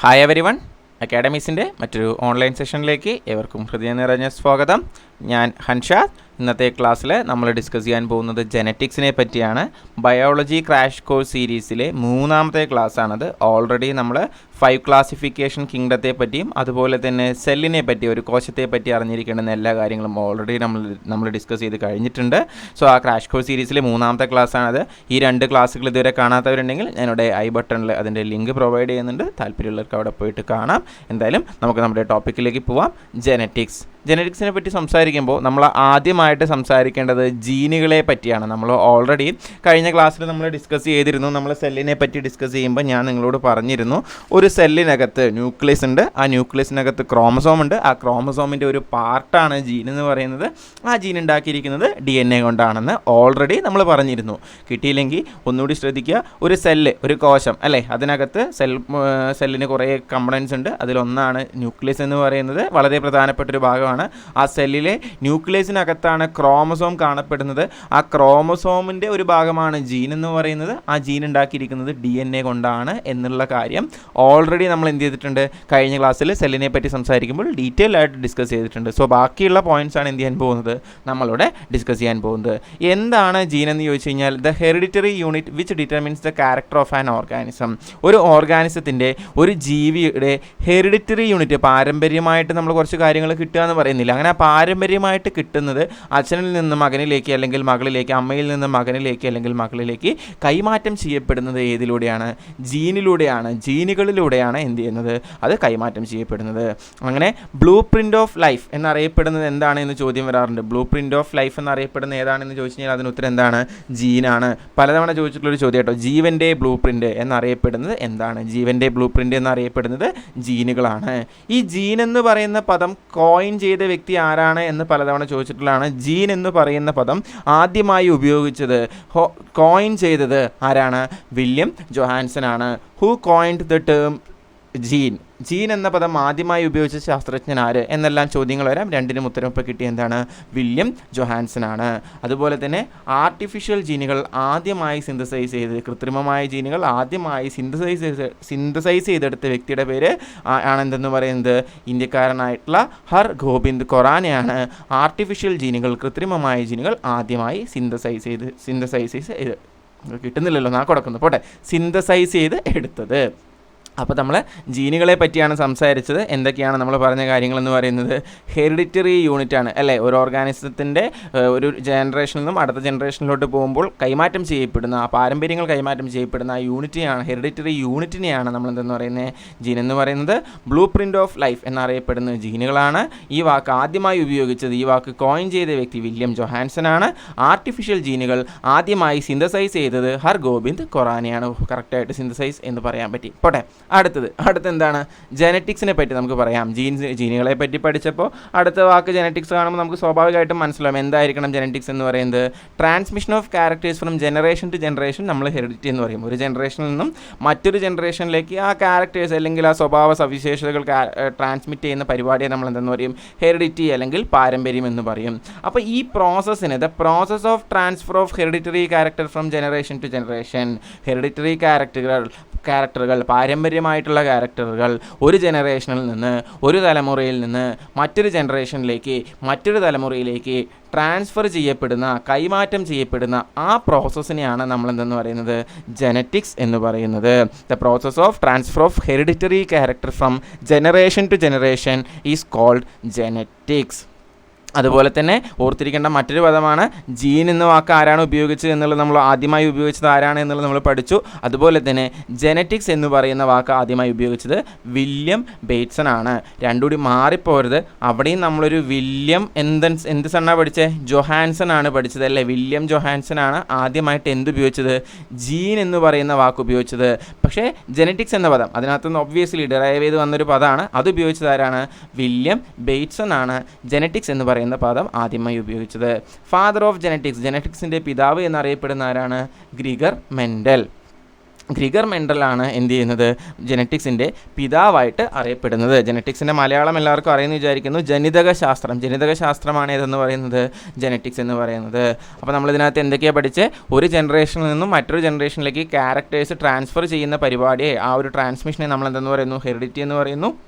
Hi every one അക്കാഡമീസിന്റെ മറ്റൊരു online സെഷനിലേക്ക് ഏവർക്കും ഹൃദയം നിറഞ്ഞ സ്വാഗതം. ഞാൻ ഹൻഷാദ്. ഇന്നത്തെ ക്ലാസ്സിൽ നമ്മൾ ഡിസ്കസ് ചെയ്യാൻ പോകുന്നത് ജനറ്റിക്സിനെ പറ്റിയാണ്. ബയോളജി ക്രാഷ് കോഴ്സ് സീരീസിലെ മൂന്നാമത്തെ ക്ലാസ്സാണത്. ഓൾറെഡി നമ്മൾ ഫൈവ് ക്ലാസിഫിക്കേഷൻ കിങ്ഡത്തെ പറ്റിയും അതുപോലെ തന്നെ സെല്ലിനെ പറ്റി ഒരു കോശത്തെ പറ്റി അറിഞ്ഞിരിക്കേണ്ടുന്ന എല്ലാ കാര്യങ്ങളും ഓൾറെഡി നമ്മൾ നമ്മൾ ഡിസ്കസ് ചെയ്ത് കഴിഞ്ഞിട്ടുണ്ട്. സോ ആ ക്രാഷ് കോഴ്സ് സീരീസിലെ മൂന്നാമത്തെ ക്ലാസ്സാണത്. ഈ രണ്ട് ക്ലാസ്സുകൾ ഇതുവരെ കാണാത്തവരുണ്ടെങ്കിൽ ഞാനിവിടെ ഐ ബട്ടണിൽ അതിന്റെ ലിങ്ക് പ്രൊവൈഡ് ചെയ്യുന്നുണ്ട്. താല്പര്യമുള്ളവർക്ക് അവിടെ പോയിട്ട് കാണാം. എന്തായാലും നമുക്ക് നമ്മുടെ ടോപ്പിക്കിലേക്ക് പോവാം. ജനറ്റിക്സ് ജനറ്റിക്സിനെ പറ്റി സംസാരിക്കുമ്പോൾ നമ്മൾ ആദ്യമായിട്ട് സംസാരിക്കേണ്ടത് ജീനുകളെ പറ്റിയാണ്. നമ്മൾ ഓൾറെഡി കഴിഞ്ഞ ക്ലാസ്സിൽ നമ്മൾ ഡിസ്കസ് ചെയ്തിരുന്നു. നമ്മൾ സെല്ലിനെ പറ്റി ഡിസ്കസ് ചെയ്യുമ്പോൾ ഞാൻ നിങ്ങളോട് പറഞ്ഞിരുന്നു ഒരു സെല്ലിനകത്ത് ന്യൂക്ലിയസ് ഉണ്ട്. ആ ന്യൂക്ലിയസിനകത്ത് ക്രോമസോം ഉണ്ട്. ആ ക്രോമസോമിന്റെ ഒരു പാർട്ടാണ് ജീൻ എന്ന് പറയുന്നത്. ആ ജീൻ ഉണ്ടാക്കിയിരിക്കുന്നത് ഡി എൻ എ കൊണ്ടാണെന്ന് ഓൾറെഡി നമ്മൾ പറഞ്ഞിരുന്നു. കിട്ടിയില്ലെങ്കിൽ ഒന്നുകൂടി ശ്രദ്ധിക്കുക. ഒരു സെല്ല് ഒരു കോശം അല്ലേ? അതിനകത്ത് സെൽ സെല്ലിന് കുറേ കമ്പണൻസ് ഉണ്ട്. അതിലൊന്നാണ് ന്യൂക്ലിയസ് എന്ന് പറയുന്നത്. വളരെ പ്രധാനപ്പെട്ട ഒരു ഭാഗമാണ് ആ സെല്ലിലെ ന്യൂക്ലിയസിനകത്താണ് ക്രോമസോം കാണപ്പെടുന്നത്. ആ ക്രോമസോമിന്റെ ഒരു ഭാഗമാണ് ജീൻ എന്ന് പറയുന്നത്. ആ ജീൻ ഉണ്ടാക്കിയിരിക്കുന്നത് ഡി എൻ എ കൊണ്ടാണ് എന്നുള്ള കാര്യം ഓൾറെഡി നമ്മൾ എന്ത് ചെയ്തിട്ടുണ്ട്? കഴിഞ്ഞ ക്ലാസ്സിൽ സെല്ലിനെ പറ്റി സംസാരിക്കുമ്പോൾ ഡീറ്റെയിൽ ആയിട്ട് ഡിസ്കസ് ചെയ്തിട്ടുണ്ട്. സോ ബാക്കിയുള്ള പോയിന്റ്സ് ആണ് എന്ത് ചെയ്യാൻ പോകുന്നത്? നമ്മളിവിടെ ഡിസ്കസ് ചെയ്യാൻ പോകുന്നത്. എന്താണ് ജീൻ എന്ന് ചോദിച്ചു കഴിഞ്ഞാൽ the hereditary unit which determines the character of an organism ഒരു ഓർഗാനിസത്തിന്റെ ഒരു ജീവിയുടെ ഹെറിഡിറ്ററി യൂണിറ്റ് പാരമ്പര്യമായിട്ട് നമ്മൾ കുറച്ച് കാര്യങ്ങൾ കിട്ടുക എന്ന് പറയുന്നില്ല. അങ്ങനെ പാരമ്പര്യമായിട്ട് കിട്ടുന്നത് അച്ഛനിൽ നിന്ന് മകനിലേക്ക് അല്ലെങ്കിൽ മകളിലേക്ക് അമ്മയിൽ നിന്ന് മകനിലേക്ക് അല്ലെങ്കിൽ മകളിലേക്ക് കൈമാറ്റം ചെയ്യപ്പെടുന്നത് ഏതിലൂടെയാണ്? ജീനിലൂടെയാണ് ജീനുകളിലൂടെയാണ് എന്ത് ചെയ്യുന്നത്? അത് കൈമാറ്റം ചെയ്യപ്പെടുന്നത്. അങ്ങനെ ബ്ലൂ പ്രിന്റ് ഓഫ് ലൈഫ് എന്നറിയപ്പെടുന്നത് എന്താണ് എന്ന് ചോദ്യം വരാറുണ്ട്. ബ്ലൂ പ്രിന്റ് ഓഫ് ലൈഫ് എന്നറിയപ്പെടുന്നത് ഏതാണെന്ന് ചോദിച്ചു കഴിഞ്ഞാൽ അതിന് ഉത്തരം എന്താണ്? ജീനാണ്. പലതവണ ചോദിച്ചിട്ടുള്ളൊരു ചോദ്യം കേട്ടോ. ജീവന്റെ ബ്ലൂ പ്രിന്റ് എന്നറിയപ്പെടുന്നത് എന്താണ്? ജീവന്റെ ബ്ലൂ പ്രിന്റ് എന്നറിയപ്പെടുന്നത് ജീനുകളാണ്. ഈ ജീൻ എന്ന് പറയുന്ന പദം കോയിൻ ചെയ്ത വ്യക്തി ആരാണ് എന്ന് പലതവണ ചോദിച്ചിട്ടുള്ളതാണ്. ജീൻ എന്ന് പറയുന്ന പദം ആദ്യമായി ഉപയോഗിച്ചത് കോയിൻ ചെയ്തത് ആരാണ്? വില്യം ജൊഹാൻസൺ ആണ്. Who coined the term gene? Gene എന്ന പദം ആദ്യമായി ഉപയോഗിച്ച ശാസ്ത്രജ്ഞൻ ആര്? എന്നെല്ലാം ചോദ്യങ്ങൾ വരാം. രണ്ടിനും ഉത്തരം ഇപ്പോൾ കിട്ടിയ എന്താണ്? വില്യം ജൊഹാൻസൺ ആണ്. അതുപോലെ തന്നെ ആർട്ടിഫിഷ്യൽ ജീനുകൾ ആദ്യമായി സിന്തസൈസ് ചെയ്ത് കൃത്രിമമായ ജീനുകൾ ആദ്യമായി സിന്തസൈസ് ചെയ്ത് സിന്തസൈസ് ചെയ്തെടുത്ത വ്യക്തിയുടെ പേര് ആണെന്തെന്ന് പറയുന്നത്? ഇന്ത്യക്കാരനായിട്ടുള്ള ഹർ ഗോവിന്ദ് കൊറാനയാണ് ആർട്ടിഫിഷ്യൽ ജീനുകൾ കൃത്രിമമായ ജീനുകൾ ആദ്യമായി സിന്തസൈസ് ചെയ്ത് സിന്തസൈസ് ചെയ്ത് കിട്ടുന്നില്ലല്ലോ നാ കൊടുക്കുന്നു പോട്ടെ. സിന്തസൈസ് ചെയ്ത് എടുത്തത്. അപ്പോൾ നമ്മൾ ജീനുകളെ പറ്റിയാണ് സംസാരിച്ചത്. എന്തൊക്കെയാണ് നമ്മൾ പറഞ്ഞ കാര്യങ്ങളെന്ന് പറയുന്നത്? ഹെറിഡിറ്ററി യൂണിറ്റ് ആണ് അല്ലേ? ഒരു ഓർഗാനിസത്തിന്റെ ഒരു ജനറേഷനിൽ നിന്നും അടുത്ത ജനറേഷനിലോട്ട് പോകുമ്പോൾ കൈമാറ്റം ചെയ്യപ്പെടുന്ന ആ പാരമ്പര്യങ്ങൾ കൈമാറ്റം ചെയ്യപ്പെടുന്ന ആ യൂണിറ്റിനെയാണ് ഹെറിഡിറ്ററി യൂണിറ്റിനെയാണ് നമ്മൾ എന്തെന്ന് പറയുന്നത് ജീൻ എന്ന് പറയുന്നത് ബ്ലൂ പ്രിന്റ് ഓഫ് ലൈഫ് എന്നറിയപ്പെടുന്ന ജീനുകളാണ്. ഈ വാക്ക് ആദ്യമായി ഉപയോഗിച്ചത് ഈ വാക്ക് കോയിൻ ചെയ്ത വ്യക്തി വില്യം ജൊഹാൻസൺ ആണ്. ആർട്ടിഫിഷ്യൽ ജീനുകൾ ആദ്യമായി സിന്തസൈസ് ചെയ്തത് ഹർ ഗോവിന്ദ് കൊറാനയാണ് കറക്റ്റായിട്ട് സിന്തസൈസ് എന്ന് പറയാൻ പറ്റി. പോട്ടെ. അടുത്തത് അടുത്ത എന്താണ് ജനറ്റിക്സിനെ പറ്റി നമുക്ക് പറയാം. ജീൻസ് ജീനുകളെ പറ്റി പഠിച്ചപ്പോൾ അടുത്ത വാക്ക് ജനറ്റിക്സ് കാണുമ്പോൾ നമുക്ക് സ്വാഭാവികമായിട്ടും മനസ്സിലാവും. എന്തായിരിക്കണം ജനറ്റിക്സ് എന്ന് പറയുന്നത്? Transmission of characters from generation to generation നമ്മൾ ഹെറിഡിറ്റി എന്ന് പറയും. ഒരു ജനറേഷനിൽ നിന്നും മറ്റൊരു ജനറേഷനിലേക്ക് ആ ക്യാരക്ടേഴ്സ് അല്ലെങ്കിൽ ആ സ്വഭാവ സവിശേഷതകൾ ട്രാൻസ്മിറ്റ് ചെയ്യുന്ന പരിപാടിയെ നമ്മൾ എന്തെന്ന് പറയും? ഹെറിഡിറ്റി അല്ലെങ്കിൽ പാരമ്പര്യം എന്ന് പറയും. അപ്പോൾ ഈ പ്രോസസ്സിന് the process of transfer of hereditary character from generation to generation hereditary ക്യാരക്ടറുകൾ ക്യാരക്ടറുകൾ പാരമ്പര്യമായിട്ടുള്ള ക്യാരക്ടറുകൾ ഒരു ജനറേഷനിൽ നിന്ന് ഒരു തലമുറയിൽ നിന്ന് മറ്റൊരു ജനറേഷനിലേക്ക് മറ്റൊരു തലമുറയിലേക്ക് ട്രാൻസ്ഫർ ചെയ്യപ്പെടുന്ന കൈമാറ്റം ചെയ്യപ്പെടുന്ന ആ പ്രോസസ്സിനെയാണ് നമ്മൾ എന്തെന്ന് പറയുന്നത്? ജനറ്റിക്സ് എന്ന് പറയുന്നത്. The process of transfer of hereditary character from generation to generation is called genetics അതുപോലെ തന്നെ ഓർത്തിരിക്കേണ്ട മറ്റൊരു പദമാണ് ജീൻ എന്ന വാക്ക് ആരാണ് ഉപയോഗിച്ചത് എന്നുള്ളത് നമ്മൾ ആദ്യമായി ഉപയോഗിച്ചത് ആരാണ് എന്നുള്ളത് നമ്മൾ പഠിച്ചു. അതുപോലെ തന്നെ ജനറ്റിക്സ് എന്ന് പറയുന്ന വാക്ക് ആദ്യമായി ഉപയോഗിച്ചത് വില്യം ബേറ്റ്സൺ ആണ്. രണ്ടുകൂടി മാറിപ്പോരുത്. അവിടെയും നമ്മളൊരു വില്യം എന്ത് എന്ത് സണ്ണാണ് പഠിച്ചത് ജൊഹാൻസൺ ആണ് പഠിച്ചത് അല്ലേ? വില്യം ജൊഹാൻസൺ ആണ് ആദ്യമായിട്ട് എന്ത് ഉപയോഗിച്ചത്? ജീൻ എന്ന് പറയുന്ന വാക്ക് ഉപയോഗിച്ചത്. പക്ഷേ ജനറ്റിക്സ് എന്ന പദം അതിനകത്ത് നിന്ന് ഒബ്വിയസ്ലി ഡിറൈവ് ചെയ്ത് വന്നൊരു പദമാണ്. അത് ഉപയോഗിച്ചത് ആരാണ്? വില്യം ബേറ്റ്സൺ ആണ്. ജനറ്റിക്സ് എന്ന് പറയുന്ന പദം ആദ്യമായി ഉപയോഗിച്ചത്. ഫാദർ ഓഫ് ജനറ്റിക്സ് ജനറ്റിക്സിന്റെ പിതാവ് എന്നറിയപ്പെടുന്ന ആരാണ്? Gregor Mendel. ഗ്രിഗർ മെൻഡലാണ് എന്ത് ചെയ്യുന്നത്? ജനറ്റിക്സിന്റെ പിതാവായിട്ട് അറിയപ്പെടുന്നത്. ജനറ്റിക്സിന്റെ മലയാളം എല്ലാവർക്കും അറിയുന്നു വിചാരിക്കുന്നു. ജനിതക ശാസ്ത്രം ജനിതക ശാസ്ത്രമാണ് ഏതെന്ന് പറയുന്നത്? ജനറ്റിക്സ് എന്ന് പറയുന്നത്. അപ്പോൾ നമ്മൾ ഇതിനകത്ത് എന്തൊക്കെയാണ് പഠിച്ച്? ഒരു ജനറേഷനിൽ നിന്നും മറ്റൊരു ജനറേഷനിലേക്ക് ക്യാരക്ടേഴ്സ് ട്രാൻസ്ഫർ ചെയ്യുന്ന പരിപാടിയെ ആ ഒരു ട്രാൻസ്മിഷനെ നമ്മൾ എന്തെന്ന് പറയുന്നു? ഹെറിഡിറ്റി എന്ന് പറയുന്നു.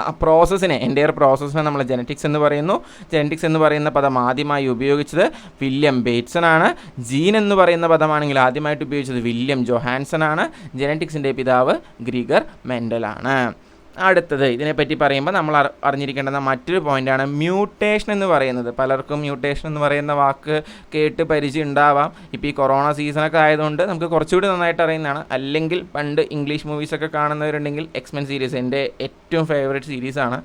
ആ പ്രോസസ്സിനെ എന്റെ പ്രോസസ്സിനെ നമ്മൾ ജനറ്റിക്സ് എന്ന് പറയുന്നു. ജനറ്റിക്സ് എന്ന് പറയുന്ന പദം ആദ്യമായി ഉപയോഗിച്ചത് വില്യം ബേറ്റ്സൺ ആണ് ജീൻ എന്ന് പറയുന്ന പദമാണെങ്കിൽ ആദ്യമായിട്ട് ഉപയോഗിച്ചത് വില്യം ജൊഹാൻസൺ ആണ് ജനറ്റിക്സിന്റെ പിതാവ് ഗ്രിഗർ മെൻഡലാണ്. അടുത്തത് ഇതിനെപ്പറ്റി പറയുമ്പോൾ നമ്മൾ അറി- അറിഞ്ഞിരിക്കേണ്ടുന്ന മറ്റൊരു പോയിന്റാണ് മ്യൂട്ടേഷൻ എന്ന് പറയുന്നത്. പലർക്കും മ്യൂട്ടേഷൻ എന്ന് പറയുന്ന വാക്ക് കേട്ട് പരിചയം ഉണ്ടാവാം. ഇപ്പോൾ ഈ കൊറോണ സീസണൊക്കെ ആയതുകൊണ്ട് നമുക്ക് കുറച്ചുകൂടി നന്നായിട്ട് അറിയുന്നതാണ്. അല്ലെങ്കിൽ പണ്ട് ഇംഗ്ലീഷ് മൂവീസൊക്കെ കാണുന്നവരുണ്ടെങ്കിൽ എക്സ്മെൻ സീരീസ് എന്റെ ഏറ്റവും ഫേവറേറ്റ് സീരീസാണ്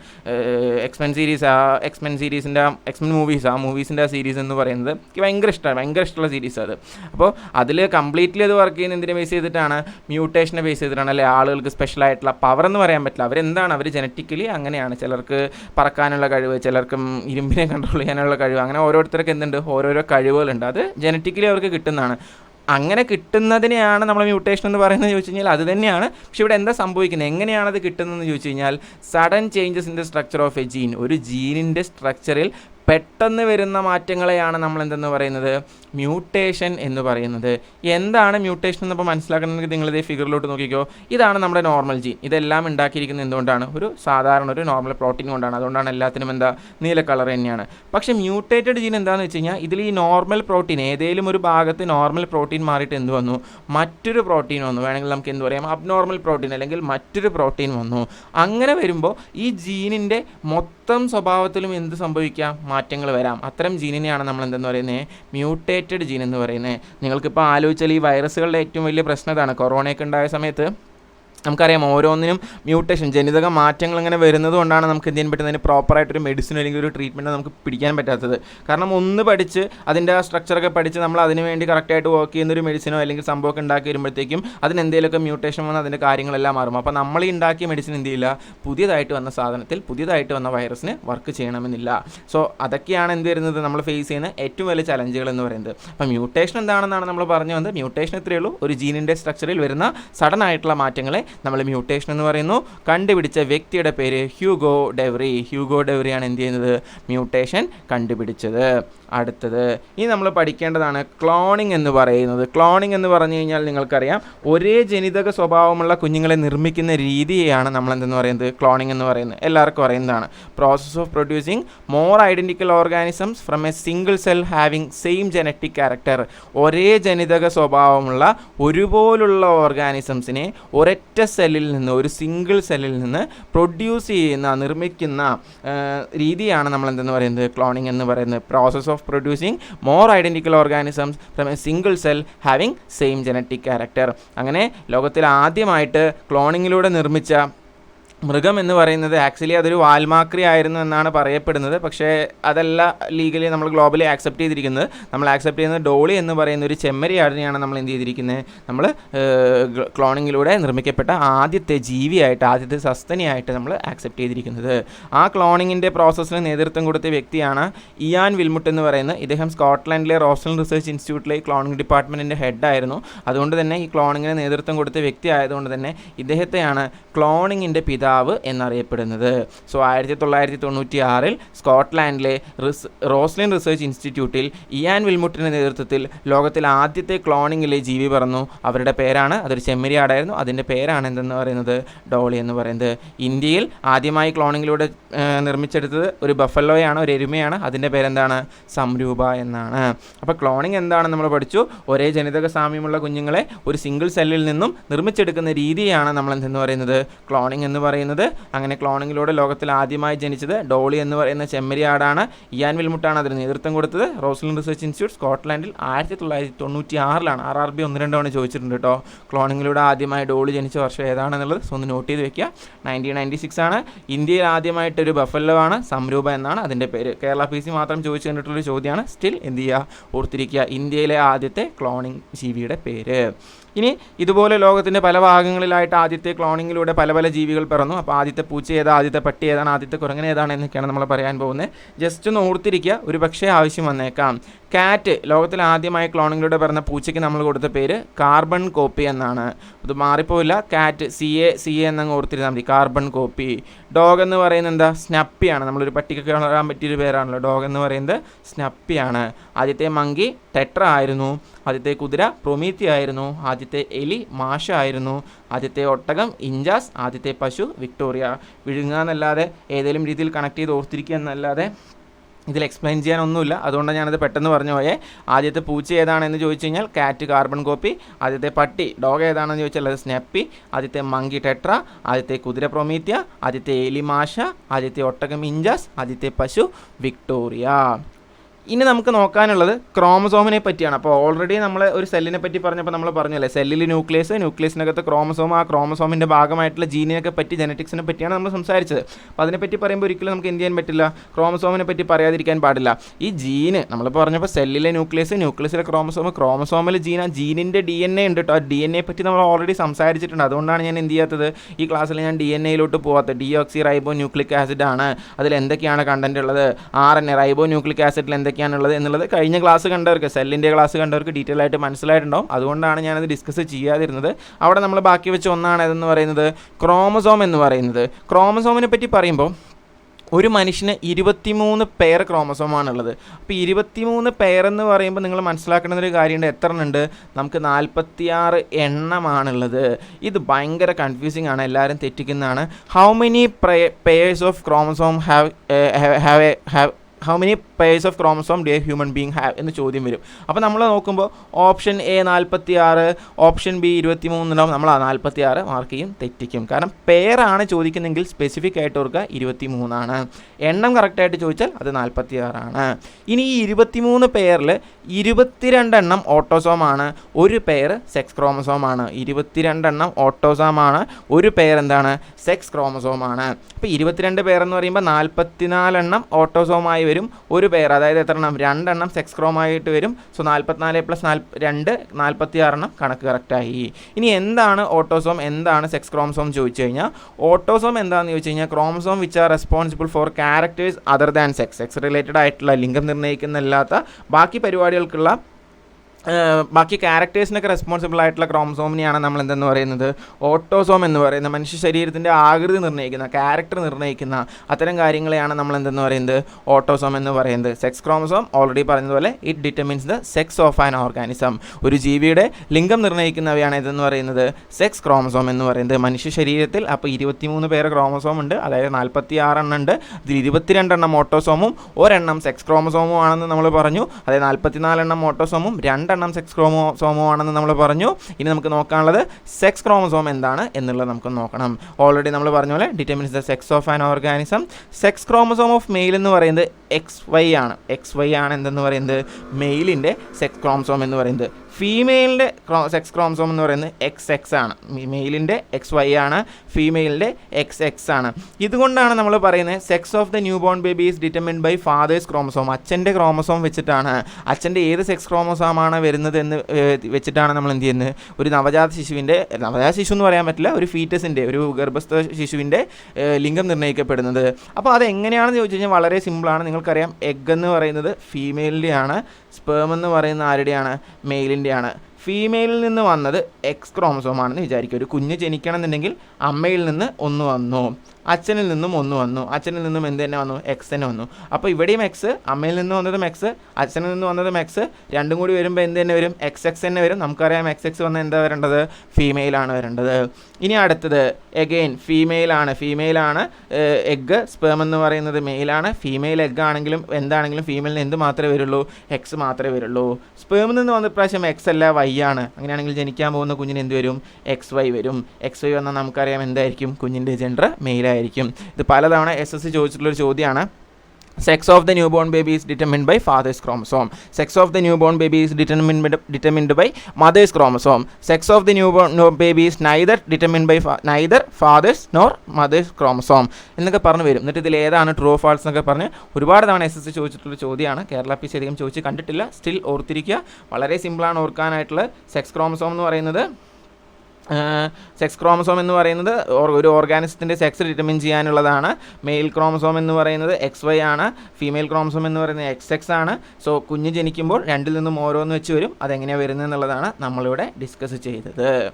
എക്സ്മെൻ സീരീസ് ആ എക്സ്മെൻ സീരീസിന്റെ ആ എക്സ്മെൻ മൂവീസ് ആ മൂവീസിന്റെ ആ സീരീസ് എന്ന് പറയുന്നത് എനിക്ക് ഭയങ്കര ഇഷ്ടമാണ്. ഭയങ്കര ഇഷ്ടമുള്ള സീരീസ് അത്. അപ്പോൾ അതിൽ കംപ്ലീറ്റ്ലി അത് വർക്ക് ചെയ്യുന്ന എന്തിനെ ബേസ് ചെയ്തിട്ടാണ് മ്യൂട്ടേഷനെ ബേസ് ചെയ്തിട്ടാണ് അല്ലെ ആളുകൾക്ക് സ്പെഷ്യലായിട്ടുള്ള പവർ എന്ന് പറയാൻ പറ്റില്ല. അവരെന്താണ് അവർ ജനറ്റിക്കലി അങ്ങനെയാണ്. ചിലർക്ക് പറക്കാനുള്ള കഴിവ് ചിലർക്കും ഇരുമ്പിനെ കൺട്രോൾ ചെയ്യാനുള്ള കഴിവ് അങ്ങനെ ഓരോരുത്തർക്ക് എന്തുണ്ട്? ഓരോരോ കഴിവുകളുണ്ട്. അത് ജനറ്റിക്കലി അവർക്ക് കിട്ടുന്നതാണ്. അങ്ങനെ കിട്ടുന്നതിനെയാണ് നമ്മൾ മ്യൂട്ടേഷൻ എന്ന് പറയുന്നത് ചോദിച്ചു കഴിഞ്ഞാൽ അത് തന്നെയാണ്. പക്ഷെ ഇവിടെ എന്താ സംഭവിക്കുന്നത്? എങ്ങനെയാണ് അത് കിട്ടുന്നതെന്ന് ചോദിച്ചു കഴിഞ്ഞാൽ sudden changes in the structure of a gene ഒരു ജീനിന്റെ സ്ട്രക്ചറിൽ പെട്ടെന്ന് വരുന്ന മാറ്റങ്ങളെയാണ് നമ്മൾ എന്തെന്ന് പറയുന്നത്? മ്യൂട്ടേഷൻ എന്ന് പറയുന്നത്. എന്താണ് മ്യൂട്ടേഷൻ എന്നപ്പോൾ മനസ്സിലാക്കണമെങ്കിൽ നിങ്ങളിത് ഫിഗറിലോട്ട് നോക്കിക്കോ. ഇതാണ് നമ്മുടെ നോർമൽ ജീൻ. ഇതെല്ലാം ഉണ്ടാക്കിയിരിക്കുന്നത് എന്തുകൊണ്ടാണ്? ഒരു സാധാരണ ഒരു നോർമൽ പ്രോട്ടീൻ കൊണ്ടാണ്. അതുകൊണ്ടാണ് എല്ലാത്തിനും എന്താ? നീല കളർ തന്നെയാണ്. പക്ഷേ മ്യൂട്ടേറ്റഡ് ജീൻ എന്താണെന്ന് വെച്ച് കഴിഞ്ഞാൽ ഇതിൽ ഈ നോർമൽ പ്രോട്ടീൻ ഏതെങ്കിലും ഒരു ഭാഗത്ത് നോർമൽ പ്രോട്ടീൻ മാറിയിട്ട് എന്ത് വന്നു? മറ്റൊരു പ്രോട്ടീൻ വന്നു. വേണമെങ്കിൽ നമുക്ക് എന്ത് പറയാം? അബ്നോർമൽ പ്രോട്ടീൻ അല്ലെങ്കിൽ മറ്റൊരു പ്രോട്ടീൻ വന്നു. അങ്ങനെ വരുമ്പോൾ ഈ ജീനിന്റെ മൊത്തം സ്വഭാവത്തിലും എന്ത് സംഭവിക്കാം? മാറ്റങ്ങൾ വരാം. അത്തരം ജീനിനെയാണ് നമ്മൾ എന്തെന്ന് പറയുന്നത് മ്യൂട്ടേറ്റഡ് ജീൻ എന്ന് പറയുന്നത് നിങ്ങൾക്കിപ്പോൾ ആലോചിച്ചാൽ ഈ വൈറസുകളുടെ ഏറ്റവും വലിയ പ്രശ്നം ഇതാണ്. കൊറോണയൊക്കെ ഉണ്ടായ സമയത്ത് നമുക്കറിയാം ഓരോന്നിനും മ്യൂട്ടേഷൻ ജനിതക മാറ്റങ്ങൾ ഇങ്ങനെ വരുന്നത് കൊണ്ടാണ് നമുക്ക് എന്ത് ചെയ്യാൻ പറ്റുന്നതിന് പ്രോപ്പറായിട്ടൊരു മെഡിസിൻ അല്ലെങ്കിൽ ഒരു ട്രീറ്റ്മെന്റ് നമുക്ക് പിടിക്കാൻ പറ്റാത്തത്. കാരണം ഒന്ന് പഠിച്ച് അതിന്റെ ആ സ്ട്രക്ചറൊക്കെ പഠിച്ച് നമ്മൾ അതിന് വേണ്ടി കറക്റ്റായിട്ട് വർക്ക് ചെയ്യുന്ന ഒരു മെഡിസിനോ അല്ലെങ്കിൽ സംഭവമൊക്കെ ഉണ്ടാക്കി വരുമ്പോഴത്തേക്കും അതിന് എന്തെങ്കിലുമൊക്കെ മ്യൂട്ടേഷൻ വന്ന് അതിന്റെ കാര്യങ്ങളെല്ലാം മാറും. അപ്പോൾ നമ്മൾ ഉണ്ടാക്കിയ മെഡിസിൻ എന്ത് ചെയ്യില്ല? പുതിയതായിട്ട് വന്ന സാധനത്തിൽ പുതിയതായിട്ട് വന്ന വൈറസിന് വർക്ക് ചെയ്യണമെന്നില്ല. സോ അതൊക്കെയാണ് എന്ത് വരുന്നത്? നമ്മൾ ഫേസ് ചെയ്യുന്ന ഏറ്റവും വലിയ ചലഞ്ചുകൾ എന്ന് പറയുന്നത്. അപ്പോൾ മ്യൂട്ടേഷൻ എന്താണെന്നാണ് നമ്മൾ പറഞ്ഞു വന്നത്? മ്യൂട്ടേഷൻ എത്രയേ ഉള്ളൂ. ഒരു ജീനിന്റെ സ്ട്രക്ചറിൽ വരുന്ന സഡൻ ആയിട്ടുള്ള മാറ്റങ്ങളെ നമ്മൾ മ്യൂട്ടേഷൻ എന്ന് പറയുന്നു. കണ്ടുപിടിച്ച വ്യക്തിയുടെ പേര് ഹ്യൂഗോ ഡെവറി. ഹ്യൂഗോ ഡെവറിയാണ് എന്ത് ചെയ്യുന്നത്? മ്യൂട്ടേഷൻ കണ്ടുപിടിച്ചത്. അടുത്തത്. ഇനി നമ്മൾ പഠിക്കേണ്ടതാണ് ക്ലോണിംഗ് എന്ന് പറയുന്നത്. ക്ലോണിംഗ് എന്ന് പറഞ്ഞു കഴിഞ്ഞാൽ നിങ്ങൾക്കറിയാം ഒരേ ജനിതക സ്വഭാവമുള്ള കുഞ്ഞുങ്ങളെ നിർമ്മിക്കുന്ന രീതിയാണ് നമ്മൾ എന്തെന്ന് പറയുന്നത്? ക്ലോണിംഗ് എന്ന് പറയുന്നത്. എല്ലാവർക്കും അറിയുന്നതാണ്. Process of producing more identical organisms from a single cell having same genetic character ഒരേ ജനിതക സ്വഭാവമുള്ള ഒരുപോലുള്ള ഓർഗാനിസംസിനെ ഒരൊറ്റ സെല്ലിൽ നിന്ന് ഒരു സിംഗിൾ സെല്ലിൽ നിന്ന് പ്രൊഡ്യൂസ് ചെയ്യുന്ന നിർമ്മിക്കുന്ന രീതിയാണ് നമ്മൾ എന്തെന്ന് പറയുന്നത്? ക്ലോണിംഗ് എന്ന് പറയുന്നത്. Process of producing more identical organisms from a single cell having same genetic character അങ്ങനെ ലോകത്തിൽ ആദ്യമായിട്ട് ക്ലോണിങ്ങിലൂടെ നിർമ്മിച്ച മൃഗം എന്ന് പറയുന്നത് ആക്ച്വലി അതൊരു വാൽമാക്രി ആയിരുന്നു എന്നാണ് പറയപ്പെടുന്നത്. പക്ഷേ അതല്ല ലീഗലി നമ്മൾ ഗ്ലോബലി ആക്സെപ്റ്റ് ചെയ്തിരിക്കുന്നത്. നമ്മൾ ആക്സെപ്റ്റ് ചെയ്യുന്നത് ഡോളി എന്ന് പറയുന്ന ഒരു ചെമ്മരി ആടിനെയാണ് നമ്മൾ എന്ത് ചെയ്തിരിക്കുന്നത്? നമ്മൾ ക്ലോണിങ്ങിലൂടെ നിർമ്മിക്കപ്പെട്ട ആദ്യത്തെ ജീവിയായിട്ട് ആദ്യത്തെ സസ്തനിയായിട്ട് നമ്മൾ ആക്സെപ്റ്റ് ചെയ്തിരിക്കുന്നത്. ആ ക്ലോണിങ്ങിന്റെ പ്രോസസ്സിന് നേതൃത്വം കൊടുത്ത വ്യക്തിയാണ് ഇയാൻ വിൽമുട്ട് എന്ന് പറയുന്നത്. ഇദ്ദേഹം സ്കോട്ട്ലൻഡിലെ റോസൽ റിസർച്ച് ഇൻസ്റ്റിറ്റ്യൂട്ടിലെ ക്ലോണിംഗ് ഡിപ്പാർട്ട്മെന്റിന്റെ ഹെഡായിരുന്നു. അതുകൊണ്ട് തന്നെ ഈ ക്ലോണിങ്ങിന് നേതൃത്വം കൊടുത്ത വ്യക്തി ആയതുകൊണ്ട് തന്നെ ഇദ്ദേഹത്തെയാണ് ക്ലോണിങ്ങിന്റെ പിതാവ് എന്നറിയപ്പെടുന്നത്. സോ ആയിരത്തി തൊള്ളായിരത്തി തൊണ്ണൂറ്റി ആറിൽ സ്കോട്ട്ലാൻഡിലെ റിസ് റോസ്ലിൻ റിസർച്ച് ഇൻസ്റ്റിറ്റ്യൂട്ടിൽ ഇയാൻ വിൽമുട്ടിന്റെ നേതൃത്വത്തിൽ ലോകത്തിലെ ആദ്യത്തെ ക്ലോണിങ്ങിലെ ജീവി പറന്നു. അവരുടെ പേരാണ് അതൊരു ചെമ്മരിയാടായിരുന്നു അതിന്റെ പേരാണ് എന്തെന്ന് പറയുന്നത്? ഡോളി എന്ന് പറയുന്നത്. ഇന്ത്യയിൽ ആദ്യമായി ക്ലോണിങ്ങിലൂടെ നിർമ്മിച്ചെടുത്തത് ഒരു ബഫലോയാണ് ഒരു എരുമയാണ്. അതിന്റെ പേരെന്താണ്? സംരൂപ എന്നാണ്. അപ്പോൾ ക്ലോണിങ് എന്താണെന്ന് നമ്മൾ പഠിച്ചു. ഒരേ ജനിതക സാമ്യമുള്ള കുഞ്ഞുങ്ങളെ ഒരു സിംഗിൾ സെല്ലിൽ നിന്നും നിർമ്മിച്ചെടുക്കുന്ന രീതിയാണ് നമ്മൾ എന്തെന്ന് പറയുന്നത്? ക്ലോണിങ് എന്ന് പറയുന്നത് അങ്ങനെ ക്ലോണിങ്ങിലൂടെ ലോകത്തിൽ ആദ്യമായി ജനിച്ചത് ഡോളി എന്ന് പറയുന്ന ചെമ്മരിയാടാണ് ഇയാൻ വിൽമുട്ടാണ് അതിന് നേതൃത്വം കൊടുത്തത്. റോസ്ലിൻ റിസർച്ച് ഇൻസ്റ്റിറ്റ്യൂട്ട് സ്കോട്ട്ലാൻഡിൽ ആയിരത്തി തൊള്ളായിരത്തി തൊണ്ണൂറ്റി ആറിലാണ് ആർ ആർ ബി ഒന്ന് രണ്ട് തവണ ചോദിച്ചിട്ടുണ്ട് കേട്ടോ. ക്ലോണിങ്ങിലൂടെ ആദ്യമായി ഡോളി ജനിച്ച വർഷം ഏതാണെന്നുള്ളത്? സോ ഒന്ന് നോട്ട് ചെയ്ത് വെക്കുക. നയന്റീൻ നയന്റി സിക്സ് ആണ്. ഇന്ത്യയിൽ ആദ്യമായിട്ടൊരു ബഫല്ലോ ആണ് സംരൂപ എന്നാണ്. അതിന്റെ പേര് കേരള പി സി മാത്രം ചോദിച്ചു കണ്ടിട്ടുള്ളൊരു ചോദ്യമാണ്. സ്റ്റിൽ എന്ത് ചെയ്യുക? ഓർത്തിരിക്കുക. ഇന്ത്യയിലെ ആദ്യത്തെ ക്ലോണിംഗ് ജീവിയുടെ പേര്. ഇനി ഇതുപോലെ ലോകത്തിന്റെ പല ഭാഗങ്ങളിലായിട്ട് ആദ്യത്തെ ക്ലോണിങ്ങിലൂടെ പല പല ജീവികൾ പിറന്നു അപ്പോൾ ആദ്യത്തെ പൂച്ച ഏതാ? ആദ്യത്തെ പട്ടി ഏതാണ്? ആദ്യത്തെ കുരങ്ങനേതാണ് എന്നൊക്കെയാണ് നമ്മൾ പറയാൻ പോകുന്നത്. ജസ്റ്റ് ഒന്ന് ഓർത്തിരിക്കുക. ഒരു പക്ഷേ ആവശ്യം വന്നേക്കാം. കാറ്റ് ലോകത്തിൽ ആദ്യമായി ക്ലോണിങ്ങിലൂടെ പറഞ്ഞ പൂച്ചയ്ക്ക് നമ്മൾ കൊടുത്ത പേര് കാർബൺ കോപ്പി എന്നാണ്. ഇത് മാറിപ്പോയില്ല കാറ്റ് സി എ സി എ എന്നങ്ങ് ഓർത്തിരുന്നാൽ മതി. കാർബൺ കോപ്പി ഡോഗ് എന്ന് പറയുന്നത് എന്താ? സ്നപ്പിയാണ്. നമ്മളൊരു പട്ടിക്കൊക്കെ വളരാൻ പറ്റിയൊരു പേരാണല്ലോ. ഡോഗ് എന്ന് പറയുന്നത് സ്നപ്പിയാണ്. ആദ്യത്തെ മങ്കി ടെട്ര ആയിരുന്നു. ആദ്യത്തെ കുതിര പ്രൊമീത്തി ആയിരുന്നു. ആദ്യത്തെ എലി മാഷ ആയിരുന്നു. ആദ്യത്തെ ഒട്ടകം ഇഞ്ചാസ് ആദ്യത്തെ പശു വിക്ടോറിയ വിഴുങ്ങുക എന്നല്ലാതെ ഏതെങ്കിലും രീതിയിൽ കണക്ട് ചെയ്ത് ഓർത്തിരിക്കുക എന്നല്ലാതെ ഇതിൽ എക്സ്പ്ലെയിൻ ചെയ്യാനൊന്നുമില്ല. അതുകൊണ്ടാണ് ഞാനത് പെട്ടെന്ന് പറഞ്ഞു പോയേ ആദ്യത്തെ പൂച്ച ഏതാണെന്ന് ചോദിച്ചു കഴിഞ്ഞാൽ കാറ്റ് കാർബൺ കോപ്പി ആദ്യത്തെ പട്ടി ഡോഗ് ഏതാണെന്ന് ചോദിച്ചാൽ അത് സ്നെപ്പി ആദ്യത്തെ മങ്കി ടെട്ര ആദ്യത്തെ കുതിര പ്രൊമീത്യ ആദ്യത്തെ എലി മാഷ ആദ്യത്തെ ഒട്ടകം ഇഞ്ചാസ് ആദ്യത്തെ പശു വിക്ടോറിയ ഇനി നമുക്ക് നോക്കാനുള്ളത് ക്രോമസോമിനെ പറ്റിയാണ്. അപ്പോൾ ഓൾറെഡി നമ്മൾ ഒരു സെല്ലിനെ പറ്റി പറഞ്ഞപ്പോൾ നമ്മൾ പറഞ്ഞല്ലേ സെല്ലിൽ ന്യൂക്ലിയസ് ന്യൂക്ലിയസിനകത്ത് ക്രോമസോം ആ ക്രോമസോമിന്റെ ഭാഗമായിട്ടുള്ള ജീനിനൊക്കെ പറ്റി ജനറ്റിക്സിനെ പറ്റിയാണ് നമ്മൾ സംസാരിച്ചത്. അപ്പോൾ അതിനെപ്പറ്റി പറയുമ്പോൾ ഒരിക്കലും നമുക്ക് എന്ത് ചെയ്യാൻ പറ്റില്ല? ക്രോമസോമിനെ പറ്റി പറയാതിരിക്കാൻ പാടില്ല. ഈ ജീന് നമ്മൾ പറഞ്ഞപ്പോൾ സെല്ലിലെ ന്യൂക്ലിയസ് ന്യൂക്ലിയസിലെ ക്രോമസോം ക്രോമസോമിലെ ജീൻ ആ ജീനിന്റെ ഡി എൻ എ ഉണ്ട് കേട്ടോ ആ ഡി എൻ എ പറ്റി നമ്മൾ ഓൾറെഡി സംസാരിച്ചിട്ടുണ്ട്. അതുകൊണ്ടാണ് ഞാൻ എന്ത് ചെയ്യാത്തത്? ഈ ക്ലാസ്സിൽ ഞാൻ ഡി എൻ എയിലോട്ട് പോകാത്തത് deoxyribonucleic acid ആണ്. അതിൽ എന്തൊക്കെയാണ് കണ്ടന്റ് ഉള്ളത്? R N A ribonucleic ആസിഡിൽ എന്തൊക്കെയാണുള്ളത് എന്നുള്ളത് കഴിഞ്ഞ ക്ലാസ് കണ്ടവർക്ക് സെല്ലിന്റെ ക്ലാസ് കണ്ടവർക്ക് ഡീറ്റെയിൽ ആയിട്ട് മനസ്സിലായിട്ടുണ്ടാവും. അതുകൊണ്ടാണ് ഞാനത് ഡിസ്കസ് ചെയ്യാതിരുന്നത്. അവിടെ നമ്മൾ ബാക്കി വെച്ച ഒന്നാണ് ഇതെന്ന് പറയുന്നത്? ക്രോമസോം എന്ന് പറയുന്നത്. ക്രോമസോമിനെ പറ്റി പറയുമ്പോൾ ഒരു മനുഷ്യന് ഇരുപത്തിമൂന്ന് പെയർ ക്രോമസോമാണുള്ളത് അപ്പോൾ ഇരുപത്തിമൂന്ന് പെയർ എന്ന് പറയുമ്പോൾ നിങ്ങൾ മനസ്സിലാക്കേണ്ട ഒരു കാര്യമുണ്ട്. എത്ര ഉണ്ട് നമുക്ക് നാൽപ്പത്തിയാറ് എണ്ണമാണുള്ളത്. ഇത് ഭയങ്കര കൺഫ്യൂസിങ് ആണ്. എല്ലാവരും തെറ്റിക്കുന്നതാണ്. How many pairs of chromosome have have have how many pairs of chromosome do human being have എന്ന് ചോദ്യം വരും. അപ്പോൾ നമ്മൾ നോക്കുമ്പോൾ ഓപ്ഷൻ എ നാൽപ്പത്തി ആറ് ഓപ്ഷൻ ബി ഇരുപത്തി മൂന്നുണ്ടാവും നമ്മൾ ആ നാൽപ്പത്തി ആറ് മാർക്ക് ചെയ്യും തെറ്റിക്കും. കാരണം പേരാണ് ചോദിക്കുന്നതെങ്കിൽ സ്പെസിഫിക് ആയിട്ട് ഓർക്കുക ഇരുപത്തി മൂന്നാണ് എണ്ണം കറക്റ്റായിട്ട് ചോദിച്ചാൽ അത് നാൽപ്പത്തി ആറാണ് ഇനി ഈ ഇരുപത്തിമൂന്ന് പേരിൽ ഇരുപത്തിരണ്ടെണ്ണം ഓട്ടോസോമാണ് ഒരു പെയർ സെക്സ് ക്രോമസോമാണ് ഇരുപത്തിരണ്ടെണ്ണം ഓട്ടോസോമാണ് ഒരു പെയർ എന്താണ്? സെക്സ് ക്രോമസോമാണ് അപ്പോൾ ഇരുപത്തിരണ്ട് പെയർ എന്ന് പറയുമ്പോൾ നാൽപ്പത്തിനാലെണ്ണം ഓട്ടോസോമായി വരും ഒരു പെയർ അതായത് എത്ര എണ്ണം? രണ്ടെണ്ണം സെക്സ് ക്രോമായിട്ട് വരും. സോ നാൽപ്പത്തിനാല് പ്ലസ് നാല് രണ്ട് നാൽപ്പത്തി ആറെണ്ണം കണക്ക് കറക്റ്റായി ഇനി എന്താണ് ഓട്ടോസോം എന്താണ് സെക്സ് ക്രോംസോം ചോദിച്ചു കഴിഞ്ഞാൽ ഓട്ടോസോം എന്താണെന്ന് ചോദിച്ചു കഴിഞ്ഞാൽ chromosome which are responsible for characters other than sex sex related ആയിട്ടുള്ള ലിംഗം നിർണയിക്കുന്നല്ലാത്ത ബാക്കി പരിപാടികൾക്കുള്ള ബാക്കി ക്യാരക്ടേഴ്സിനൊക്കെ റെസ്പോൺസിബിൾ ആയിട്ടുള്ള ക്രോംസോമിനെയാണ് നമ്മൾ എന്തെന്ന് പറയുന്നത്? ഓട്ടോസോം എന്ന് പറയുന്നത്. മനുഷ്യ ശരീരത്തിന്റെ ആകൃതി നിർണയിക്കുന്ന ക്യാരക്ടർ നിർണയിക്കുന്ന അത്തരം കാര്യങ്ങളെയാണ് നമ്മൾ എന്തെന്ന് പറയുന്നത്? ഓട്ടോസോം എന്ന് പറയുന്നത്. സെക്സ് ക്രോമസോം ഓൾറെഡി പറഞ്ഞതുപോലെ it determines the sex of an organism ഒരു ജീവിയുടെ ലിംഗം നിർണയിക്കുന്നവയാണ് ഇതെന്ന് പറയുന്നത്. സെക്സ് ക്രോമസോം എന്ന് പറയുന്നത്. മനുഷ്യ ശരീരത്തിൽ അപ്പോൾ ഇരുപത്തിമൂന്ന് പേര് ക്രോമസോം ഉണ്ട്. അതായത് നാൽപ്പത്തി ആറെണ്ണം ഉണ്ട്. ഇതിൽ ഇരുപത്തിരണ്ടെണ്ണം ഓട്ടോസോമും ഒരെണ്ണം സെക്സ് ക്രോമസോമും ആണെന്ന് നമ്മൾ പറഞ്ഞു. അതായത് നാൽപ്പത്തിനാലെണ്ണം ഓട്ടോസോമും രണ്ടെണ്ണം സെക്സ് ക്രോമോസോമോ ആണെന്ന് നമ്മൾ പറഞ്ഞു. ഇനി നമുക്ക് നോക്കാനുള്ളത് സെക്സ് ക്രോമസോം എന്താണ് എന്നുള്ളത് നമുക്ക് നോക്കണം. ഓൾറെഡി നമ്മൾ പറഞ്ഞ പോലെ determines the sex of an organism sex chromosome of male എന്ന് പറയുന്നത് എക്സ് വൈ ആണ്. എക്സ് വൈ ആണ് എന്തെന്ന് പറയുന്നത്? മെയിലിന്റെ സെക്സ് ക്രോമസോം എന്ന് പറയുന്നത്. ഫീമെയിലിന്റെ സെക്സ് ക്രോംസോം എന്ന് പറയുന്നത് എക്സ് എക്സ് ആണ്. മെയിലിന്റെ എക്സ് വൈ ആണ് ഫീമെയിലിന്റെ എക്സ് എക്സ് ആണ്. ഇതുകൊണ്ടാണ് നമ്മൾ പറയുന്നത് sex of the new born baby is determined by father's chromosome അച്ഛന്റെ ക്രോമസോം വെച്ചിട്ടാണ്. അച്ഛന്റെ ഏത് സെക്സ് ക്രോമസോമാണ് വരുന്നത് എന്ന് വെച്ചിട്ടാണ് നമ്മൾ എന്ത് ചെയ്യുന്നത്? ഒരു നവജാത ശിശുവിന്റെ നവജാത ശിശു എന്ന് പറയാൻ പറ്റില്ല ഒരു ഫീറ്റസിന്റെ ഒരു ഗർഭസ്ഥ ശിശുവിന്റെ ലിംഗം നിർണയിക്കപ്പെടുന്നത്. അപ്പോൾ അത് എങ്ങനെയാണെന്ന് ചോദിച്ചു കഴിഞ്ഞാൽ വളരെ സിമ്പിളാണ് നിങ്ങൾക്കറിയാം എഗ് എന്ന് പറയുന്നത് ഫീമെയിലിന്റെയാണ് സ്പേം എന്ന് പറയുന്ന ആരുടെയാണ്? മെയിലിന്റെയാണ് ഫീമെയിലിൽ നിന്ന് വന്നത് എക്സ് ക്രോമസോമാണെന്ന് വിചാരിക്കുക. ഒരു കുഞ്ഞ് ജനിക്കണം എന്നുണ്ടെങ്കിൽ അമ്മയിൽ നിന്ന് ഒന്ന് വന്നു. അച്ഛനിൽ നിന്നും ഒന്ന് വന്നു. അച്ഛനിൽ നിന്നും എന്ത് തന്നെ വന്നു? എക്സ് തന്നെ വന്നു. അപ്പോൾ ഇവിടെയും എക്സ് അമ്മയിൽ നിന്ന് വന്നതും എക്സ് അച്ഛനിൽ നിന്ന് വന്നതും എക്സ് രണ്ടും കൂടി വരുമ്പോൾ എന്ത് തന്നെ വരും? എക്സ് എക്സ് തന്നെ വരും. നമുക്കറിയാം എക്സ് എക്സ് വന്ന എന്താ വരേണ്ടത്? ഫീമെയിലാണ് വരേണ്ടത്. ഇനി അടുത്തത് എഗെയിൻ ഫീമെയിലാണ് ഫീമെയിലാണ് എഗ്ഗ് സ്പേം എന്ന് പറയുന്നത് മെയിലാണ് ഫീമെയിൽ എഗ്ഗ് ആണെങ്കിലും എന്താണെങ്കിലും ഫീമെയിലിന് എന്ത് മാത്രമേ വരുള്ളൂ? എക്സ് മാത്രമേ വരുള്ളൂ. സ്പേമിൽ നിന്ന് വന്ന പ്രാവശ്യം എക്സ് അല്ല വൈ ആണ്. അങ്ങനെയാണെങ്കിൽ ജനിക്കാൻ പോകുന്ന കുഞ്ഞിന് എന്ത് വരും? എക്സ് വൈ വരും. എക്സ് വൈ വന്നാൽ നമുക്കറിയാം എന്തായിരിക്കും? കുഞ്ഞിന്റെ ജെൻഡർ മെയിലായിരിക്കും ഇത് പലതവണ എസ് എസ് സി ചോദിച്ചിട്ടുള്ളൊരു ചോദ്യമാണ് sex of the new born baby is determined by father's chromosome sex of the new born baby is determined determined by mother's chromosome sex of the new born baby is neither determined by neither father's nor mother's chromosome എന്നൊക്കെ പറഞ്ഞു വരും. എന്നിട്ട് ഇതിൽ ഏതാണ് true false എന്നൊക്കെ പറഞ്ഞ് ഒരുപാട് തവണ എസ് എസ് സി ചോദിച്ചിട്ടുള്ള ചോദ്യമാണ്. കേരള പി സി അധികം ചോദിച്ച് കണ്ടിട്ടില്ല. സ്റ്റിൽ ഓർത്തിരിക്കുക. വളരെ സിമ്പിളാണ് ഓർക്കാനായിട്ടുള്ള സെക്സ് ക്രോമസോം എന്ന് പറയുന്നത്. സെക്സ് ക്രോമസോം എന്ന് പറയുന്നത് ഒരു ഓർഗാനിസത്തിന്റെ സെക്സ് ഡിറ്റർമിൻ ചെയ്യാനുള്ളതാണ്. മെയിൽ ക്രോമസോം എന്ന് പറയുന്നത് എക്സ് വൈ ആണ്. ഫീമെയിൽ ക്രോമസോം എന്ന് പറയുന്നത് എക്സ് എക്സ് ആണ്. സോ കുഞ്ഞ് ജനിക്കുമ്പോൾ രണ്ടിൽ നിന്നും ഓരോന്ന് വെച്ച് വരും. അതെങ്ങനെയാണ് വരുന്നത് എന്നുള്ളതാണ് നമ്മളിവിടെ ഡിസ്കസ് ചെയ്തത്.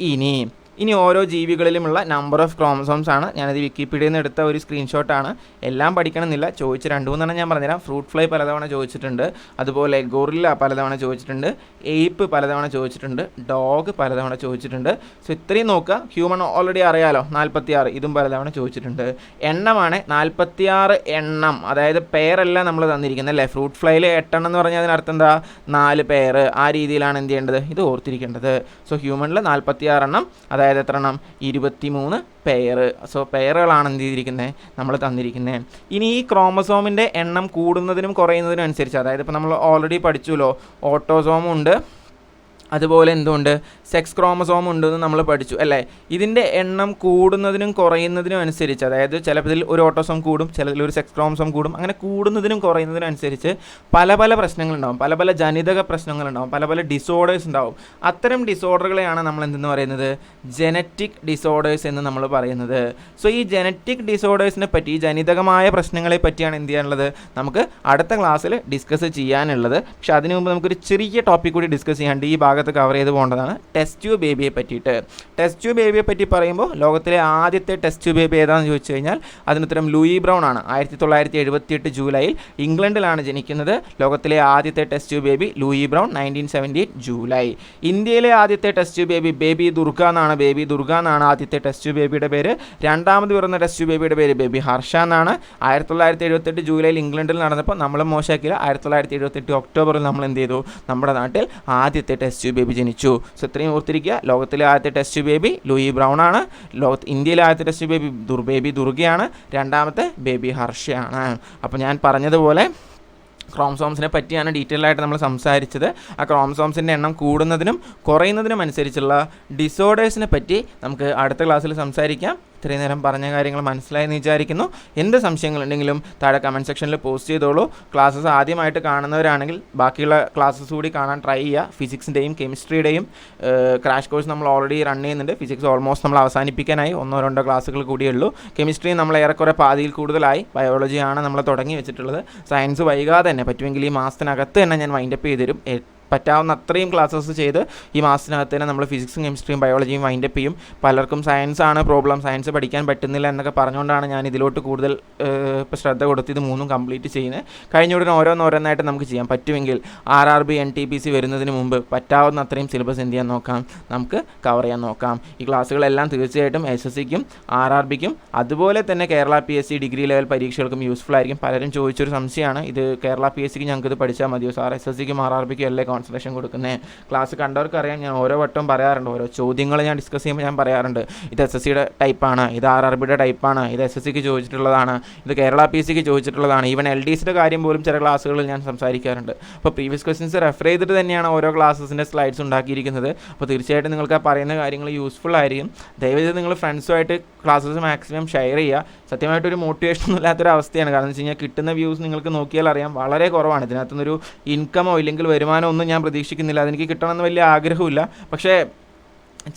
ഇനി ഇനി ഓരോ ജീവികളിലുമുള്ള നമ്പർ ഓഫ് ക്രോമസോംസ് ആണ്. ഞാനത് വിക്കിപീഡിയയിൽ നിന്ന് എടുത്ത ഒരു സ്ക്രീൻഷോട്ടാണ് എല്ലാം പഠിക്കണമെന്നില്ല. ചോദിച്ച രണ്ട് മൂന്നെണ്ണം ഞാൻ പറഞ്ഞുതരാം. ഫ്രൂട്ട് ഫ്ലൈ പലതവണ ചോദിച്ചിട്ടുണ്ട്. അതുപോലെ ഗോറില്ല പലതവണ ചോദിച്ചിട്ടുണ്ട്. എയ്പ്പ് പലതവണ ചോദിച്ചിട്ടുണ്ട്. ഡോഗ് പലതവണ ചോദിച്ചിട്ടുണ്ട്. സോ ഇത്രയും നോക്കുക. ഹ്യൂമൺ ഓൾറെഡി അറിയാലോ. നാൽപ്പത്തിയാറ് ഇതും പലതവണ ചോദിച്ചിട്ടുണ്ട്. എണ്ണമാണ് നാൽപ്പത്തിയാറ് എണ്ണം. അതായത് പേരല്ല നമ്മൾ തന്നിരിക്കുന്നത് അല്ലേ? ഫ്രൂട്ട് ഫ്ലൈയിൽ എട്ടെണ്ണം എന്ന് പറഞ്ഞാൽ അതിനർത്ഥം എന്താ? നാല് പേര്. ആ രീതിയിലാണ് എന്ത് ചെയ്യേണ്ടത്? ഇത് ഓർത്തിരിക്കേണ്ടത്. സോ ഹ്യൂമനിൽ നാൽപ്പത്തിയാറെണ്ണം അതായത് എത്ര എണ്ണം ഇരുപത്തി മൂന്ന് പെയർ സോ പെയറുകളാണ് എന്ത് ചെയ്തിരിക്കുന്നത് നമ്മൾ തന്നിരിക്കുന്നത് ഇനി ഈ ക്രോമസോമിന്റെ എണ്ണം കൂടുന്നതിനും കുറയുന്നതിനും അനുസരിച്ച് അതായത് ഇപ്പോൾ നമ്മൾ ഓൾറെഡി പഠിച്ചുല്ലോ ഓട്ടോസോം ഉണ്ട്. അതുപോലെ എന്തുകൊണ്ട് സെക്സ് ക്രോമസോം ഉണ്ടെന്ന് നമ്മൾ പഠിച്ചു അല്ലേ? ഇതിന്റെ എണ്ണം കൂടുന്നതിനും കുറയുന്നതിനും അനുസരിച്ച് അതായത് ചിലപ്പോൾ ചിലതിൽ ഒരു ഓട്ടോസോം കൂടും ചിലതിൽ ഒരു സെക്സ് ക്രോമസോം കൂടും അങ്ങനെ കൂടുന്നതിനും കുറയുന്നതിനും അനുസരിച്ച് പല പല പ്രശ്നങ്ങളുണ്ടാവും പല പല ജനിതക പ്രശ്നങ്ങളുണ്ടാവും പല പല ഡിസോർഡേഴ്സ് ഉണ്ടാവും. അത്തരം ഡിസോർഡറുകളെയാണ് നമ്മൾ എന്തെന്ന് പറയുന്നത്? ജനറ്റിക് ഡിസോർഡേഴ്സ് എന്ന് നമ്മൾ പറയുന്നത്. സോ ഈ ജനറ്റിക് ഡിസോർഡേഴ്സിനെ പറ്റി ജനിതകമായ പ്രശ്നങ്ങളെ പറ്റിയാണ് എന്ത് ചെയ്യാനുള്ളത്? നമുക്ക് അടുത്ത ക്ലാസ്സിൽ ഡിസ്കസ് ചെയ്യാനുള്ളത്. പക്ഷേ അതിനു മുമ്പ് നമുക്കൊരു ചെറിയ ടോപ്പിക് കൂടി ഡിസ്കസ് ചെയ്യാണ്ട് ഈ ഭാഗത്ത് കവർ ചെയ്ത് പോകേണ്ടതാണ് ടെസ്റ്റ് ട്യൂബ് ബേബിയെ പറ്റിയിട്ട്. ടെസ്റ്റ് ട്യൂബ് ബേബിയെ പറ്റി പറയുമ്പോൾ ലോകത്തിലെ ആദ്യത്തെ ടെസ്റ്റ് ട്യൂബ് ബേബി ഏതാണെന്ന് ചോദിച്ചു കഴിഞ്ഞാൽ അതിനുത്തരം ലൂയി ബ്രൗൺ ആണ്. ആയിരത്തി തൊള്ളായിരത്തി എഴുപത്തിയെട്ട് ജൂലൈയിൽ ഇംഗ്ലണ്ടിലാണ് ജനിക്കുന്നത്. ലോകത്തിലെ ആദ്യത്തെ test tube baby Louise Brown nineteen seventy eight July. ഇന്ത്യയിലെ ആദ്യത്തെ test tube baby baby Durga എന്നാണ്. ബേബി ദുർഗ എന്നാണ് ആദ്യത്തെ ടെസ്റ്റ് ട്യൂബ് ബേബിയുടെ പേര്. രണ്ടാമത് പിറന്ന ടെസ്റ്റ് ട്യൂബ് ബേബിയുടെ പേര് ബേബി ഹർഷ എന്നാണ്. ആയിരത്തി തൊള്ളായിരത്തി എഴുപത്തെട്ട് ജൂലൈയിൽ ഇംഗ്ലണ്ടിൽ നടന്നപ്പോൾ നമ്മൾ മോശമാക്കിയില്ല ആയിരത്തി തൊള്ളായിരത്തി എഴുപത്തെട്ട് ഒക്ടോബറിൽ നമ്മൾ എന്ത് ചെയ്തു? നമ്മുടെ നാട്ടിൽ ആദ്യത്തെ ടെസ്റ്റ് ട്യൂബ് ബേബി ജനിച്ചു. സോ ഇത്രയും ഓർത്തിരിക്കുക. ലോകത്തിലെ ആദ്യത്തെ ടെസ്റ്റ് ബേബി ലൂയി ബ്രൗൺ ആണ്. ലോകത്ത് ഇന്ത്യയിലെ ആദ്യത്തെ ടെസ്റ്റ് ബേബി ദുർ ബേബി ദുർഗയാണ്. രണ്ടാമത്തെ ബേബി ഹർഷയാണ്. അപ്പോൾ ഞാൻ പറഞ്ഞതുപോലെ ക്രോംസോംസിനെ പറ്റിയാണ് ഡീറ്റെയിൽ ആയിട്ട് നമ്മൾ സംസാരിച്ചത്. ആ ക്രോംസോംസിന്റെ എണ്ണം കൂടുന്നതിനും കുറയുന്നതിനും അനുസരിച്ചുള്ള ഡിസോർഡേഴ്സിനെ പറ്റി നമുക്ക് അടുത്ത ക്ലാസ്സിൽ സംസാരിക്കാം. ഇത്രയും നേരം പറഞ്ഞ കാര്യങ്ങൾ മനസ്സിലായെന്ന് വിചാരിക്കുന്നു. എന്ത് സംശയങ്ങളുണ്ടെങ്കിലും താഴെ കമന്റ് സെക്ഷനിൽ പോസ്റ്റ് ചെയ്തോളൂ. ക്ലാസ്സസ് ആദ്യമായിട്ട് കാണുന്നവരാണെങ്കിൽ ബാക്കിയുള്ള ക്ലാസ്സസ് കൂടി കാണാൻ ട്രൈ ചെയ്യുക. ഫിസിക്സിന്റെയും കെമിസ്ട്രിയുടെയും ക്രാഷ് കോഴ്സ് നമ്മൾ ഓൾറെഡി റൺ ചെയ്യുന്നുണ്ട്. ഫിസിക്സ് ഓൾമോസ്റ്റ് നമ്മൾ അവസാനിപ്പിക്കാനായി ഒന്നോ രണ്ടോ ക്ലാസ്സുകൾ കൂടിയേ ഉള്ളൂ. കെമിസ്ട്രി നമ്മൾ ഏറെക്കുറെ പാതിയിൽ കൂടുതലായി. ബയോളജിയാണ് നമ്മൾ തുടങ്ങി വെച്ചിട്ടുള്ളത്. സയൻസ് വൈകാതെ തന്നെ. പറ്റുമെങ്കിൽ ഈ മാസത്തിനകത്ത് തന്നെ ഞാൻ വൈൻഡപ്പ് ചെയ്തു തരും എ- പറ്റാവുന്ന അത്രയും ക്ലാസ്സസ് ചെയ്ത് ഈ മാസത്തിനകത്ത് തന്നെ നമ്മൾ ഫിസിക്സും കെമിസ്ട്രിയും ബയോളജിയും വൈൻഡ് അപ്പ് ചെയ്യും. പലർക്കും സയൻസ് ആണ് പ്രോബ്ലം സയൻസ് പഠിക്കാൻ പറ്റുന്നില്ല എന്നൊക്കെ പറഞ്ഞുകൊണ്ടാണ് ഞാൻ ഇതിലോട്ട് കൂടുതൽ ഇപ്പോൾ ശ്രദ്ധ കൊടുത്ത് ഇത് മൂന്നും കംപ്ലീറ്റ് ചെയ്യുന്നത്. കഴിഞ്ഞ ഉടനെ ഓരോന്നോരോന്നായിട്ട് നമുക്ക് ചെയ്യാം. പറ്റുമെങ്കിൽ R R B N T P C വരുന്നതിന് മുമ്പ് പറ്റാവുന്ന അത്രയും സിലബസ് എന്ത് ചെയ്യാൻ നോക്കാം? നമുക്ക് കവർ ചെയ്യാൻ നോക്കാം. ഈ ക്ലാസ്സുകളെല്ലാം തീർച്ചയായിട്ടും എസ് എസ് സിക്കും ആർ ആർ ബിക്കും അതുപോലെ തന്നെ Kerala P S C degree level പരീക്ഷകൾക്കും useful ആയിരിക്കും. പലരും ചോദിച്ചൊരു സംശയമാണ്. ഇത് കേരള പി എസ് സിക്ക് ഞങ്ങൾക്ക് ഇത് പഠിച്ചാൽ മതിയോ? സാർ എസ് എസ് സിക്കും ആർ ആർ ബിക്കും അല്ലേ കോൺസെൻട്രേഷൻ കൊടുക്കുന്നത് ക്ലാസ് കണ്ടവർക്ക് അറിയാം ഞാൻ ഓരോ വട്ടവും പറയാറുണ്ട്. ഓരോ ചോദ്യങ്ങൾ ഞാൻ ഡിസ്കസ് ചെയ്യുമ്പോൾ ഞാൻ പറയാറുണ്ട്. ഇത് എസ് എസ് സിയുടെ ടൈപ്പാണ് ഇത് ആർ ആർ ബിയുടെ ടൈപ്പാണ് ഇത് എസ് എസ് സിക്ക് ചോദിച്ചിട്ടുള്ളതാണ്. ഇത് കേരള പി സിക്ക് ചോദിച്ചിട്ടുള്ളതാണ്. ഈവൻ എൽ ഡി സിയുടെ കാര്യം പോലും ചില ക്ലാസ്സുകളിൽ ഞാൻ സംസാരിക്കാറുണ്ട്. അപ്പോൾ പ്രീവിയസ് ക്വസ്റ്റ്യൻസ് റെഫർ ചെയ്തിട്ട് തന്നെയാണ് ഓരോ ക്ലാസ്സസിന്റെ സ്ലൈഡ്സ് ഉണ്ടാക്കിയിരിക്കുന്നത്. അപ്പോൾ തീർച്ചയായിട്ടും നിങ്ങൾക്ക് ആ പറയുന്ന കാര്യങ്ങൾ യൂസ്ഫുൾ ആയിരിക്കും. ദയവചെയ്ത് നിങ്ങൾ ഫ്രണ്ട്സുമായിട്ട് ക്ലാസ്സസ് മാക്സിമം ഷെയർ ചെയ്യുക. സത്യമായിട്ട് ഒരു മോട്ടിവേഷൻ ഇല്ലാത്തൊരു അവസ്ഥയാണ്. കാരണം വെച്ച് കഴിഞ്ഞാൽ കിട്ടുന്ന വ്യൂസ് നിങ്ങൾക്ക് നോക്കിയാൽ അറിയാം. വളരെ കുറവാണ്. ഇതിനകത്തുനിന്നൊരു ഇൻകമോ ഇല്ലെങ്കിൽ വരുമാനമോ ഒന്നും ഞാൻ പ്രതീക്ഷിക്കുന്നില്ല. അതെനിക്ക് കിട്ടണമെന്ന് വലിയ ആഗ്രഹമില്ല പക്ഷേ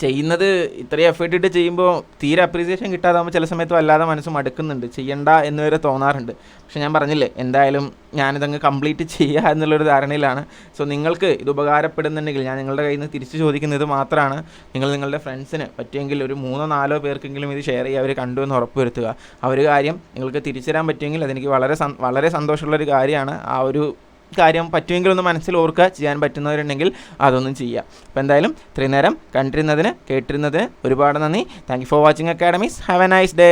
ചെയ്യുന്നത് ഇത്രയും എഫേർട്ട് ഇട്ട് ചെയ്യുമ്പോൾ തീരെ അപ്രീസിയേഷൻ കിട്ടാതാകുമ്പോൾ ചില സമയത്ത് വല്ലാതെ മനസ്സ് മടുക്കുന്നുണ്ട്. ചെയ്യണ്ട എന്ന് വരെ തോന്നാറുണ്ട്. പക്ഷെ ഞാൻ പറഞ്ഞില്ലേ എന്തായാലും ഞാനിതങ്ങ് കംപ്ലീറ്റ് ചെയ്യുക എന്നുള്ളൊരു ധാരണയിലാണ്. സോ നിങ്ങൾക്ക് ഇത് ഉപകാരപ്പെടുന്നുണ്ടെങ്കിൽ ഞാൻ നിങ്ങളുടെ കയ്യിൽ നിന്ന് തിരിച്ചു ചോദിക്കുന്നത് മാത്രമാണ്. നിങ്ങൾ നിങ്ങളുടെ ഫ്രണ്ട്സിന് പറ്റുമെങ്കിൽ ഒരു മൂന്നോ നാലോ പേർക്കെങ്കിലും ഇത് ഷെയർ ചെയ്യുക അവർ കണ്ടു എന്ന് ഉറപ്പുവരുത്തുക. ആ ഒരു കാര്യം നിങ്ങൾക്ക് തിരിച്ചു തരാൻ പറ്റുമെങ്കിൽ അതെനിക്ക് വളരെ വളരെ സന്തോഷമുള്ളൊരു കാര്യമാണ്. ആ ഒരു കാര്യം പറ്റുമെങ്കിൽ ഒന്ന് മനസ്സിൽ ഓർക്കുക. ചെയ്യാൻ പറ്റുന്നവരുണ്ടെങ്കിൽ അതൊന്നും ചെയ്യുക. അപ്പോൾ എന്തായാലും ഇത്രയും നേരം കണ്ടിരുന്നതിന് കേട്ടിരുന്നതിന് ഒരുപാട് നന്ദി. Thank you for watching academies have a nice day